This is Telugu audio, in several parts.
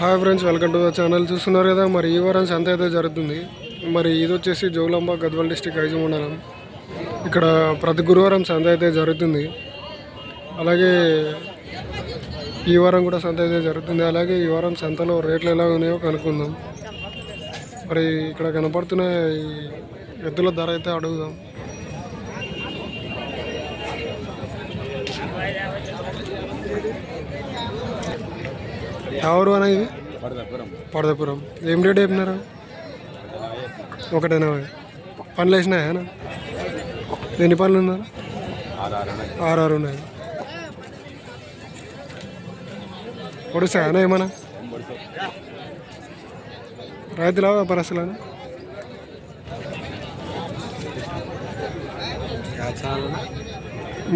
Hi friends welcome to the channel చూస్తున్నారు కదా మరి ఈ వారం సంత అయితే జరుగుతుంది. మరి ఇది వచ్చేసి జోగులాంబ గద్వాల్ డిస్టిక్ ఐజు మండలం. ఇక్కడ ప్రతి గురువారం సంత అయితే జరుగుతుంది. అలాగే ఈ వారం కూడా సంత అయితే జరుగుతుంది. అలాగే ఈ వారం సంతలో రేట్లు ఎలా ఉన్నాయో కనుక్కుందాం. మరి ఇక్కడ కనపడుతున్న ఎద్దుల ధర అయితే అడుగుదాం. ఎవరు అన్న పడదపురం. ఏం రేట్ చెప్పినారు? ఒకటి ఎనభై పనులు వేసినాయా? ఎన్ని పనులు ఉన్నారు? ఆరు ఆరు ఉన్నాయి. పొడుస్తాయా ఏమన్నా? రైతులా వ్యాపారస్తులా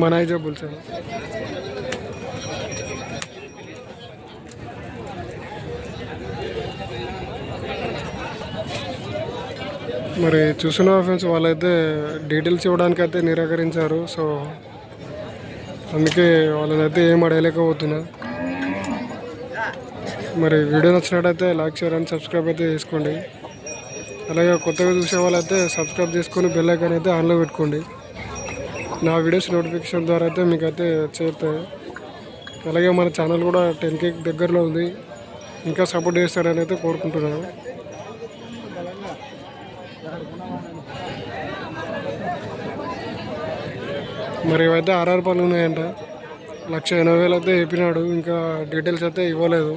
మన అయితే పులుసాను మరి చూసిన ఫ్రెండ్స్ వాళ్ళైతే డీటెయిల్స్ ఇవ్వడానికి అయితే నిరాకరించారు. సో అందుకే వాళ్ళని అయితే ఏం అడగలేకపోతున్నా మరి వీడియో నచ్చినట్టయితే లైక్ షేర్ అండ్ సబ్స్క్రైబ్ అయితే చేసుకోండి. అలాగే కొత్తగా చూసే వాళ్ళైతే సబ్స్క్రైబ్ చేసుకొని బెల్ ఐకాన్ అయితే ఆన్లో పెట్టుకోండి. నా వీడియోస్ నోటిఫికేషన్ ద్వారా అయితే మీకు అయితే చేరుతాయి. అలాగే మన ఛానల్ కూడా టెన్ కే దగ్గరలో ఉంది. ఇంకా సపోర్ట్ చేస్తారని అయితే కోరుకుంటున్నాను. మరి ఇవైతే ఆర్ఆర్ పనులు ఉన్నాయంట. లక్ష ఎనభై వేలు అయితే చెప్పినాడు. ఇంకా డీటెయిల్స్ అయితే ఇవ్వలేదు.